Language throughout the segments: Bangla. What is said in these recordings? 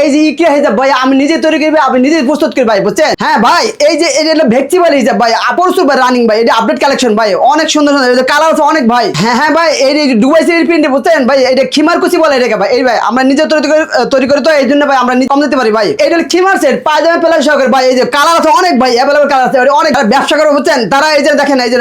এই যে ইকে হিজাব ভাই আমি নিজে তৈরি করি আমি নিজে প্রস্তুত করি ভাই বুঝছেন? হ্যাঁ ভাই এই যে এটা হলো ভেক্সিবল হিজাব ভাই প্রচুর ভাই রানিং ভাই এটা আপডেট কালেকশন ভাই অনেক সুন্দর সুন্দর কালার আছে অনেক ভাই। হ্যাঁ হ্যাঁ ভাই এই যে দুবাই সিরিজ প্রিন্টে বুঝছেন ভাই এটা খিমার কুচি বলে এটাকে ভাই এই ভাই আমরা নিজে তৈরি করে তৈরি করে তো এই জন্য ভাই আমরা নিজে কম দিতে পারি ভাই। এটা হলো খিমার সেট পায়জামা পেলার সহকারে ভাই এই যে কালার আছে অনেক ভাই অ্যাভেলেবল কালার আছে অনেক ব্যবসা করে বুঝছেন তারা এই যে দেখেন এই যে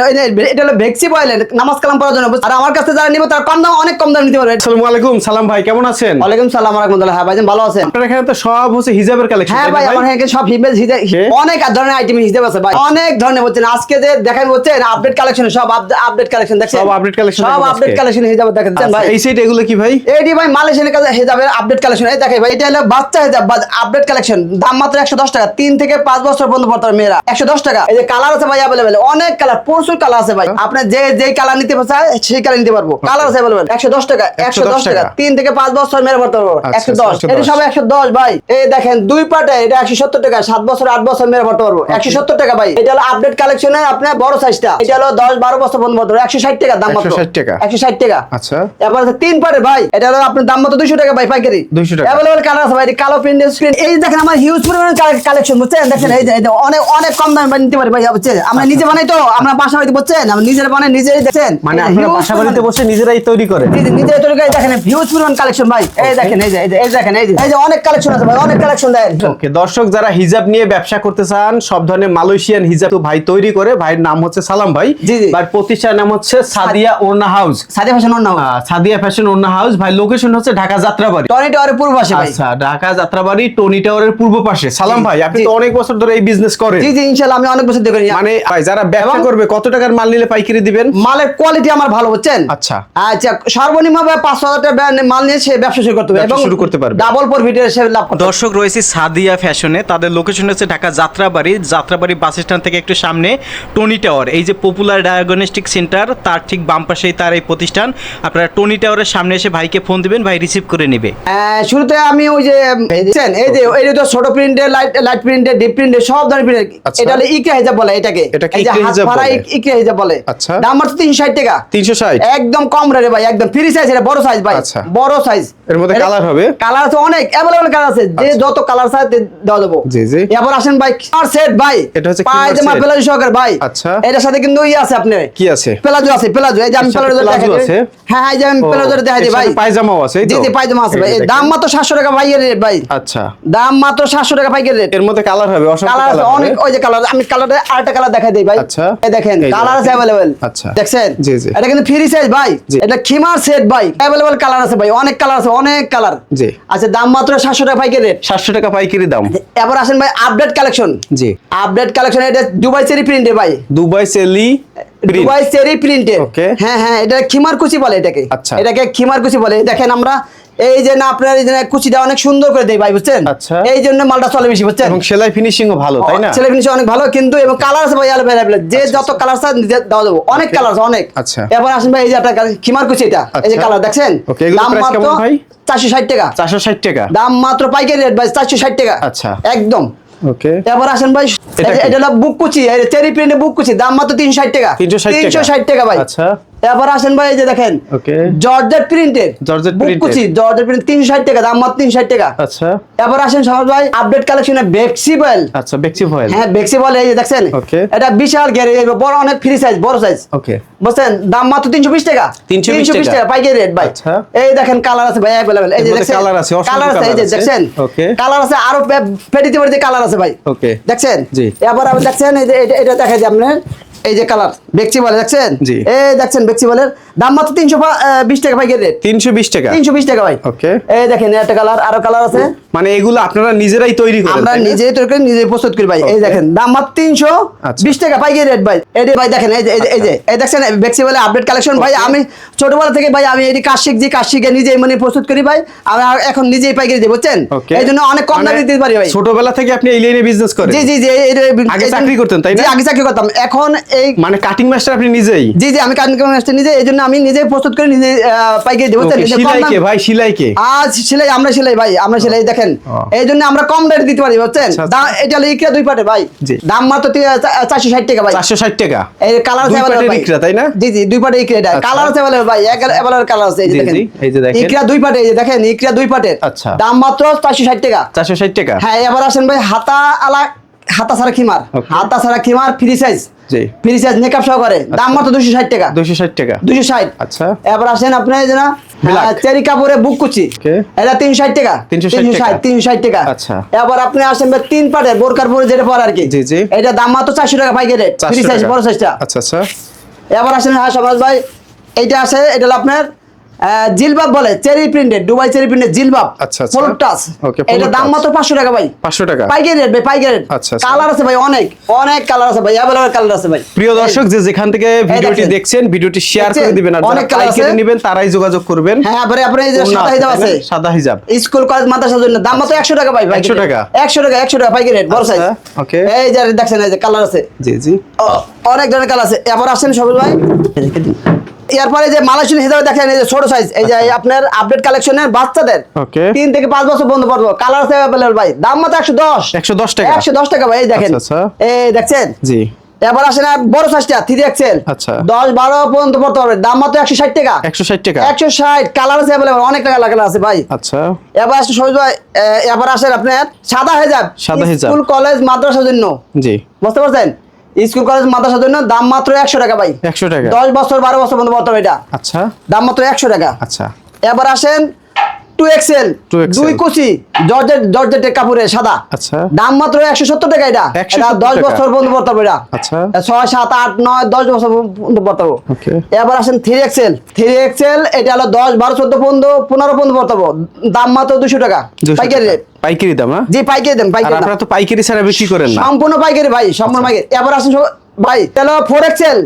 এটা হলো ভেক্সি বয়েল নামাজ কালাম পড়ার জন্য আর আমার কাছে যারা নিবে তারা কম দাম অনেক কম দাম নিতে পারবে। আসসালামু আলাইকুম সালাম ভাই কেমন আছেন? ওয়ালাইকুম সালাম রাহমাতুল্লাহ হ্যাঁ ভাইজান ভালো আছেন? আপনার এখানে তো সব হচ্ছে হিজাবের কালেকশন হ্যাঁ ভাই আমার এখানে সব হিমেজ হিজে অনেক ধরনের আইটেম হিসেবে আছে ভাই অনেক ধরনের বলছেন আজকে যে দেখাই বলছেন আপডেট কালেকশন সব আপডেট কালেকশন দেখছেন? সব update collection সব আপডেট কালেকশন হিসাবে দেখেন ভাই? এই এগুলো কি ভাই? এইটি ভাই কাছে হিজাবের আপডেট কালেকশন এই ভাই এটা হলো বাচ্চা হিজাব আপডেট কালেকশন দাম মাত্র একশো দশ টাকা তিন থেকে পাঁচ বছর পর্যন্ত পড়তে মেয়েরা একশো দশ টাকা। এই যে কালার আছে ভাই অ্যাভেলেবেল অনেক কালার প্রচুর কালার আছে ভাই আপনি যে যে কালার নিতে চায় সেই কালার নিতে পারব। কালার আছে অ্যাভেলেবেল একশো দশ টাকা একশো দশ টাকা টাকা। তিন থেকে পাঁচ বছর মেয়েরা পড়তে পারব আচ্ছা, দশ 110 এটা সব একশো দশ ভাই। এই দেখেন দুই পাটে এটা একশো সত্তর টাকা সাত বছর আট বছর মেয়েরা পড়তে পারব। একশো সত্তর টাকা ভাই। এটা হলো আপডেট কালেকশনের আপনার বড় সাইজটা এটা হলো দশ বারো বছর পর্যন্ত। পারব একশো ষাট টাকা দাম মাত্র। 160 টাকা। একশো ষাট টাকা। আচ্ছা। এবার আছে তিন পাটের ভাই। এটা হলো আপনার দাম মতো দুশো টাকা ভাই পাইকারি। 200 টাকা। অ্যাভেলেবল কালার আছে ভাই এটা কালো প্রিন্টের স্ক্রিন এই দেখেন আমার হিউজ পরিমাণ কালেকশন বুঝছেন? দেখেন এই যে অনেক অনেক কম দামে নিতে পারি ভাই বুঝছেন? আমরা নিজে বানাই তো আমরা বাসা বাড়িতে বুঝছেন? আমরা নিজের বানাই নিজেই দেখছেন মানে আপনারা বাসা বাড়িতে বসে নিজেরাই তৈরি করেন। এই যে নিজের তৈরি করে দেখেন হিউজ পরিমাণ কালেকশন ভাই। এই দেখেন এই যে এই যে এই দেখেন এই যে এই যে অনেক কালেকশন আছে ভাই অনেক কালেকশন দেয় ওকে দর্শক যারা হিজাব নিয়ে ব্যবসা করতে চান সব ধরনের মালয়েশিয়ান হিজাব তো ভাই তৈরি করে ভাইয়ের নাম হচ্ছে সালাম ভাই। নাম হচ্ছে সাদিয়া ওরনা হাউস। সাদে ফ্যাশন আহ, সাদিয়া ফ্যাশন ওরনা হাউস। ভাই লোকেশন হচ্ছে ঢাকা যাত্রাবাড়ি। টনি টাওয়ারের পূর্ব পাশে ভাই। আচ্ছা ঢাকা যাত্রাবাড়ি টনি টাওয়ারের পূর্ব পাশে। সালাম ভাই আপনি তো অনেক বছর ধরে এই বিজনেস করেন। জি জি ইনশাআল্লাহ আমি অনেক বছর ধরে করি। মানে ভাই যারা ব্যবসা করবে কত টাকার মাল নিলে পাইকারি দিবেন? মালের কোয়ালিটি আমার ভালো বুঝছেন? আচ্ছা। আচ্ছা সর্বনিম্ন ভাবে পাঁচশো হাজার টাকা মাল নিয়ে সে ব্যবসা শুরু করতে হবে ব্যবসা শুরু করতে পারবে। ডাবল প্রফিটে সে লাভ দর্শক রয়েছে সাদিয়া ফ্যাশনে। তাদের লোকেশন হচ্ছে ঢাকা যাত্রাবাড়ি। যাত্রাবাড়ি বাস স্ট্যান্ড থেকে একটু সামনে টনি টাওয়ার। এই যে পপুলার ডায়াগনস্টিক সেন্টার তার ঠিক বাম পাশেই তার এই প্রতিষ্ঠান। আপনারা টনি টাওয়ারের সামনে এসে ভাইকে ফোন দিবেন ভাই রিসিভ করে নেবে। শুরুতে আমি ওই যে এই এই যে এই যে তো ছোট প্রিন্টের লাইট লাইট প্রিন্টের ডিপ প্রিন্টের সব ধরনের প্রিন্টের আচ্ছা। এটা হলো ইকে হিজাব বলে এটাকে। এই যে হাত ভরা বলে। হিজাব বলে। আচ্ছা। দাম তিনশো ষাট টাকা। তিনশো ষাট? একদম কম রে ভাই একদম ফ্রি সাইজ এটা বড় সাইজ ভাই। আচ্ছা। বড় সাইজ এর মধ্যে কালার হবে? কালার আছে অনেক। অ্যাভেলেবল কালার আছে। যে আচ্ছা। যত কালার চাই দেওয়া দেবো। জি, জি। এবার আসেন ভাই আর সেট ভাই। এটা হচ্ছে পায়জামা। প্লাজো ভাই। আচ্ছা। এটার সাথে কিন্তু ইয়ে আছে আপনি কি আছে? প্লাজো আছে প্লাজো। এই যে আমি প্লাজো দেখাই আছে? হ্যাঁ হ্যাঁ যে আমি দেখাই দিই ভাই। পায়জামাও আছে জি জি পায়জামা আছে ভাই। দাম মাত্র সাতশো টাকা পাইকারি রেট ভাই। আচ্ছা। দাম মাত্র সাতশো টাকা পাইকারি রেট এর মধ্যে কালার হবে অসংখ্য কালার আছে অনেক ওই যে কালার আমি কালারে আরেকটা কালার দেখাই দিই ভাই। আচ্ছা। এই দেখেন কালার আছে অ্যাভেলেবেল আচ্ছা। দেখছেন? জি, জি। এটা কিন্তু ফ্রি সাইজ ভাই। এটা খিমার সেট ভাই। অ্যাভেলেবেল কালার আছে ভাই অনেক কালার আছে অনেক কালার জি। আচ্ছা দাম মাত্র সাতশো টাকা পাইকারি রেট সাতশো টাকা পাইকারি দাম। এবার আসেন ভাই আপডেট কালেকশন জি। আপডেট কালেকশন এটা দুবাই চেরি প্রিন্টে ভাই। দুবাই চেরি দুবাই চেরি প্রিন্টে ওকে হ্যাঁ হ্যাঁ এটা খিমার কুচি বলে এটাকে। আচ্ছা। এটাকে খিমার কুচি বলে। দেখেন আমরা এই যে না আপনার এই যে না কুচিটা অনেক সুন্দর করে দেই ভাই বুঝছেন? আচ্ছা। এই জন্য মালটা চলে বেশি বুঝছেন? এবং সেলাই ফিনিশিংও ভালো তাই না? ছেলে ফিনিশ অনেক ভালো কিন্তু এবং কালার আছে ভাই অ্যাভেলেবল যে যত কালার আছে দেওয়া দেবো অনেক কালার আছে অনেক। আচ্ছা। এবার আসেন ভাই এই যে আপনার খিমার কুচি এটা এই যে আচ্ছা। কালার দেখছেন? দাম মাত্র ভাই? চারশো ষাট টাকা। চারশো ষাট টাকা? দাম মাত্র পাইকারি রেট ভাই চারশো ষাট টাকা। আচ্ছা। একদম। ওকে এবার আসেন ভাই এটা হলো বুক কুচি চেরি প্রিন্টে বুক কুচি দাম মাত্র তিনশো ষাট টাকা। 360 টাকা? তিনশো ষাট টাকা ভাই। আচ্ছা। এবার আসেন ভাই এই যে দেখেন। জর্জেট প্রিন্টের জর্জেট জর্জেট প্রিন্ট তিনশো ষাট টাকা দাম মাত্র তিনশো ষাট টাকা। আচ্ছা। এবার আসেন ভাই আপডেট কালেকশনে বেক্সিবল আচ্ছা বেক্সি ভয়েল হ্যাঁ বেক্সি বলে এই যে দেখছেন? এটা বিশাল গ্যারে বড় অনেক ফ্রি সাইজ বড় সাইজ ওকে বুঝছেন? দাম মাত্র তিনশো বিশ টাকা। 320 টাকা। পাইকারি রেট ভাই। আচ্ছা। এই দেখেন কালার আছে ভাই অ্যাভেলেবেল এই যে colour আছে, অসংখ্য কালার আছে এই যে Okay. কালার আছে আরও পেটিতে পেটিতে কালার আছে ভাই। Okay. দেখছেন? জি। এবার আবার দেখছেন এই যে এটা- দিই আপনার এই যে কালার বেক্সি বলে দেখছেন? জি। এই দেখছেন বেক্সি বলের দাম মাত্র তিনশো বিশ টাকা পাইকারি রেট তিনশো বিশ টাকা। তিনশো বিশ টাকা ভাই। Okay. এই দেখেন একটা কালার আরও কালার আছে। মানে এগুলো আপনারা নিজেরাই তৈরি করেন আমরা নিজেই তৈরি করে নিজেই প্রস্তুত করি ভাই। এই দেখেন দাম মাত্র তিনশো আচ্ছা। বিশ টাকা পাইকারি রেট ভাই। এই ভাই দেখেন এই যে এই যে- এই দেখছেন বেক্সি বলে আপডেট কালেকশন ভাই আমি ছোটবেলা থেকে ভাই আমি এটি কাজ শিখছি কাজ শিখে নিজেই মানে প্রস্তুত করি ভাই আমি আর এখন নিজেই পাইকারি দিই বুঝছেন? এই জন্য অনেক কম মানে দামে দিতে পারি ভাই। ছোটবেলা থেকে আপনি এই লাইনে বিজনেস করেন। জি জি জি এই- এই- আগে চাকরি করতেন, তাই না? আগে চাকরি করতাম। এখন এই মানে কাটিং মাস্টার আপনি নিজেই? জি জি আমি কাজ আসতে নিজে এই জন্য আমি নিজে প্রস্তুত করে নিজে পাইকারি কম সিলাই কে ভাই সিলাই কে? আজ সেলাই আমরা সেলাই ভাই আমরা সেলাই দেখেন। এই জন্য আমরা কম রেট দিতে পারি বুঝছেন? আচ্ছা, আচ্ছা। এটা ইকরা দুই পাটে ভাই। দাম মাত্র চারশো ষাট টাকা ভাই। চারশো ষাট টাকা? এই কালার ভাই। ইকরা, তাই না? জি জি দুই পাটে ইকরা এটা। আচ্ছা। কালার আছে available ভাই এভারেল কালার আছে এই যে দেখেন। এই যে দেখেন। ইকরা দুই পাটে এই যে দেখেন ইকরা দুই পাটের। আচ্ছা। দাম মাত্র চারশো ষাট টাকা। চারশো ষাট টাকা? হ্যাঁ এবার আসেন ভাই হাতা আলা হাতা ছাড়া খিমার. হাতা ছাড়া খিমার ফ্রি সাইজ জি। ফ্রি সাইজ মেকআপ সহকারে। দাম মাত্র দুশো ষাট টাকা। দুইশো ষাট টাকা। দুশো ষাট। আচ্ছা। এবার আসেন আপনি এই যে না Black. হ্যাঁ, চেরি কাপড়ে বুক কুচি। এটা তিনশো ষাট টাকা। 360 টাকা। তিনশো ষাট টাকা। আচ্ছা। এবার আপনি আসেন তিন পাটের বোরকার পরে যেটা পর আর কি। জি, জি। এটা দাম মাত্র চারশো টাকা পাইকারি রেট ফ্রি সাইজ। বড় সাইজটা আচ্ছা আচ্ছা। এবার আসেন হ্যাঁ সমাজ ভাই এইটা আছে এটা আপনার জিলবাব বলে cherry printed Dubai cherry printed জিলবাব। আচ্ছা, আচ্ছা। Full touch. এটা দাম। মাত্র পাঁচশো টাকা ভাই। পাঁচশো টাকা? পাইকারি রেট ভাই পাইকারি রেট আচ্ছা, আচ্ছা। কালার আছে ভাই অনেক অনেক কালার আছে ভাই অ্যাভেলেবল কালার আছে ভাই। প্রিয় দর্শক যে যেখান থেকে ভিডিওটি দেখছেন ভিডিওটি শেয়ার করে দিবেন আর যারা অনেক colour আছে। পাইকারি নেবেন তারাই যোগাযোগ করবেন। হ্যাঁ এবারে আপনার এই যে সাদা আছে, হিজাব আছে। সাদা হিজাব। স্কুল কলেজ মাদ্রাসার জন্য। দাম মাত্র একশো টাকা ভাই 100 টাকা? একশো টাকা একশো টাকা পাইকারি রেট বড় আচ্ছা, সাইজ okay. এই যে দেখছেন এই যে কালার আছে। জি জি। অনেক ধরনের কালার আছে। এবার আসেন সবুজ ভাই। এরপরে যে মালয়েশিয়ান হিসাবে দেখেন এই যে ছোট সাইজ এই যে আপনার আপডেট কালেকশনের বাচ্চাদের Okay. তিন থেকে পাঁচ বছর বন্ধ পড়ব। কালার আছে অ্যাভেলেবল ভাই। দাম মাত্র একশো দশ। একশো দশ টাকা। একশো দশ টাকা ভাই এই দেখেন। আচ্ছা, আচ্ছা। এই দেখছেন? জি। এবার আসেন বড় সাইজটা থ্রি এক্সেল আচ্ছা। দশ বারো পর্যন্ত পড়তে পারবে দাম মাত্র একশো ষাট টাকা। একশো ষাট টাকা। একশো ষাট। কালার আছে অ্যাভেলেবল অনেক টাকা কালার আছে ভাই। আচ্ছা। এবার আসেন সবুজ ভাই এবার আসেন আপনার সাদা হেজাব। সাদা হিজাব। স্কুল কলেজ মাদ্রাসার জন্য। জি। বুঝতে পারছেন? স্কুল কলেজ মাদ্রাসার জন্য দাম মাত্র একশো টাকা ভাই। একশো টাকা। দশ বছর বারো বছর পর্যন্ত বর্তমানে এটা। আচ্ছা। দাম মাত্র একশো টাকা। আচ্ছা। এবার আসেন টু এক্সেল দুই কুচি জর্জেট জর্জেটের কাপড়ের সাদা। আচ্ছা। দাম মাত্র একশো সত্তর টাকা এটা। এটা দশ বছর পর্যন্ত পড়তে হবে এটা। আচ্ছা। ছয় সাত আট নয় দশ বছর পর্যন্ত পড়তে হবে এবার আসেন থ্রি এক্সেল থ্রি এক্সেল এটা হলো দশ বারো চোদ্দ পর্যন্ত পনেরো পর্যন্ত পড়তে দাম মাত্র দুশো টাকা। পাইকারি রেট। পাইকারি দাম হ্যাঁ? জি পাইকারি দেন আর পাইকারি আপনারা তো পাইকারি ছাড়া বিক্রি করেন না। সম্পূর্ণ পাইকারি ভাই সম্পূর্ণ পাইকারি। এবার আসুন ভাই তাহলে ফোর এক্সেল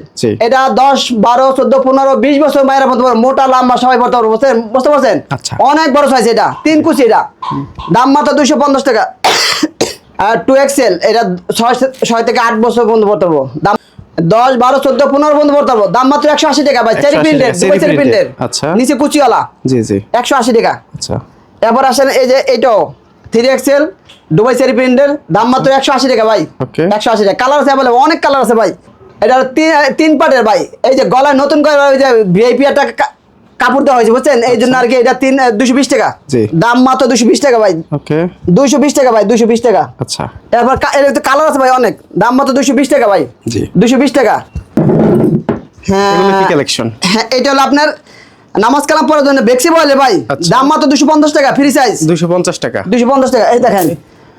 এটা দশ বারো চোদ্দ পনেরো বিশ বছর বাইরে পড়তে পারো মোটা লম্বা সবাই পড়তে পারব বুঝছেন বুঝতে পারছেন? আচ্ছা। অনেক বড় সাইজ এটা তিন কুচি এটা। দাম মাত্র দুইশো পঞ্চাশ টাকা। আর টু এক্সেল এটা ছয় ছয় থেকে আট বছর পর্যন্ত পড়তে পারব দাম দশ বারো চোদ্দ পনেরো পর্যন্ত পড়তে পারব দাম মাত্র একশো আশি টাকা ভাই চেরি 180 প্রিন্টেড টাকা, দুবাই চেরি আচ্ছা। নিচে কুচিওয়ালা। জি জি। একশো আশি টাকা। আচ্ছা। এরপর আসেন এই যে এইটাও থ্রি এক্সেল দুবাই চেরি প্রিন্টের দাম মাত্র একশো আশি টাকা ভাই। একশো আশি টাকা। কালার আছে available, অনেক কালার আছে ভাই। এটা তিন তিন পার্টের ভাই। এই যে গলায় নতুন করে ওই যে ভিআইপি একটা কাপড় দেওয়া হয়েছে বুঝছেন? এই জন্য আর কি এটা তিন দুশো বিশ টাকা। দাম মাত্র দুশো বিশ টাকা ভাই। দুইশো বিশ টাকা ভাই দুশো বিশ টাকা। আচ্ছা। এরপর কা- এর কালার আছে ভাই অনেক। দাম মাত্র দুশো বিশ টাকা ভাই। দুশো বিশ টাকা। হ্যাঁ। কালেকশন হ্যাঁ এটা হলো আপনার নামাজ কালাম পড়ার জন্য বেক্সি বলে ভাই আচ্ছা। দাম মাত্র দুশো পঞ্চাশ টাকা ফ্রি সাইজ দুইশো পঞ্চাশ টাকা। দুশো পঞ্চাশ টাকা এই দেখেন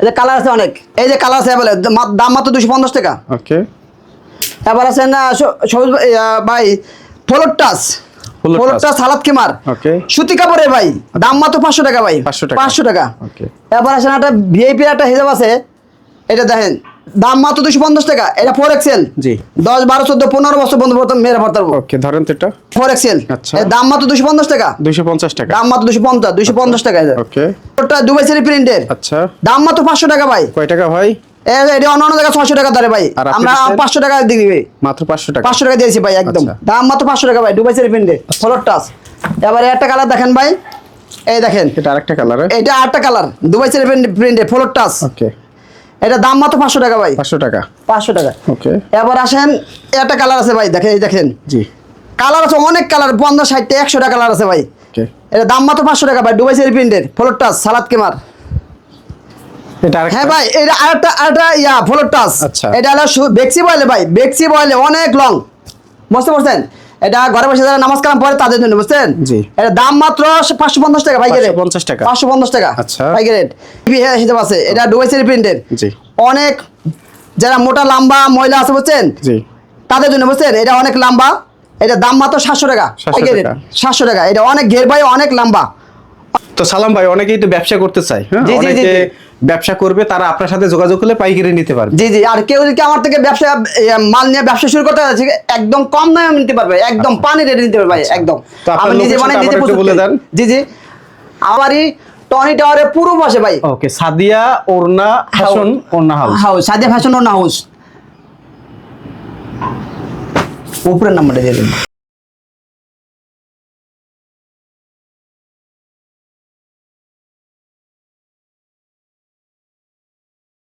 এই যে কালার আছে অনেক। এই যে কালার আছে বলে দাম মাত্র দুশো পঞ্চাশ টাকা। ওকে এবার আছে না সবুজ ভাই, আহ, টাচ। টাচ। সালাদ কিমার সুতি কাপড়ের ভাই দাম মাত্র পাঁচশো টাকা ভাই। পাঁচশো টাকা। এবার আছে না একটা ভিআইপি একটা হিসাব আছে। এটা দেখেন দাম মাত্র দুশো পঞ্চাশ টাকা। এটা ফোর এক্সেল জি। দশ বারো চোদ্দ পনেরো বছর বন্ধু প্রথম মেয়েরা পড়তে পারব ওকে ধরেন তো এটা। ফোর এক্সেল আচ্ছা। দাম মাত্র দুশো পঞ্চাশ টাকা। দুশো পঞ্চাশ টাকা। দাম মাত্র দুশো পঞ্চাশ দুশো পঞ্চাশ টাকা ওকে ওটা দুবাই সেরি প্রিন্টের আচ্ছা। দাম মাত্র পাঁচশো টাকা ভাই। কয় টাকা ভাই? এটা অন্য অন্য জায়গায় ছশো টাকা ধরে ভাই। আর আমরা পাঁচশো টাকা দিয়ে দিবে। মাত্র পাঁচশো টাকা। পাঁচশো টাকা দিয়েছি ভাই একদম। আচ্ছা। দাম মাত্র পাঁচশো টাকা ভাই দুবাই সেরি প্রিন্টে ফলোর টাচ এবারে একটা কালার দেখেন ভাই। এই দেখেন। এটা আরেকটা কালার এটা কালার দুবাই সেরি প্রিন্টে ফলোর টাচ ওকে এটা দাম মাত্র পাঁচশো টাকা ভাই। পাঁচশো টাকা। পাঁচশো টাকা। ওকে। এবার আসেন একটা কালার আছে ভাই দেখেন এই দেখেন। জি। কালার আছে অনেক কালার পঞ্চাশ ষাটটা একশোটা কালার আছে ভাই। এটা দাম মাত্র পাঁচশো টাকা ভাই দুবাই সেরি প্রিন্টের ফলোর টাচ সালাদ কেমার। এটা হ্যাঁ ভাই এটা আরেকটা আরেকটা ইয়া ফলোর টাচ। আচ্ছা। এটা হলো বেক্সি বয়েলে ভাই বেক্সি বয়েলে অনেক লং বুঝতে পারছেন? এটা ঘরে বসে যারা নামাজ কালাম পড়ে তাদের জন্য বুঝছেন? জি। এটা দাম মাত্র পাঁচশো পঞ্চাশ টাকা ভাই 550 টাকা। পাঁচশো পঞ্চাশ টাকা আচ্ছা। ভাই রেট হিসাব আছে এটা ডুয়েসের প্রিন্টেড জি। অনেক যারা মোটা লম্বা মহিলা আছে বুঝছেন? জি। তাদের জন্য বুঝছেন? এটা অনেক লম্বা এটা দাম মাত্র সাতশো টাকা 700 টাকা। সাতশো টাকা এটা অনেক ঘের ভাই অনেক লম্বা। তো সালাম ভাই অনেকেই তো ব্যবসা করতে চায় হ্যাঁ? অনেকে ব্যবসা করবে তারা আপনার সাথে যোগাযোগ করলে পাইকারি নিতে পারবে। জি জি আর কেউ যদি আমার থেকে ব্যবসা মাল নিয়ে ব্যবসা শুরু করতে চায় একদম কম দামে নিতে পারবে একদম পানি রেটে নিতে পারবে একদম। তো আপনার আমি নিজে টা নিজে বলে দেন। জি জি। আমারই টনি টাওয়ারের পূর্ব পাশে ভাই। ওকে সাদিয়া ওরনা ফ্যাশন ওরনা হাউস। হাউস সাদে ফ্যাশন না হাউস। উপরের নাম্বারটা দিয়ে দিন।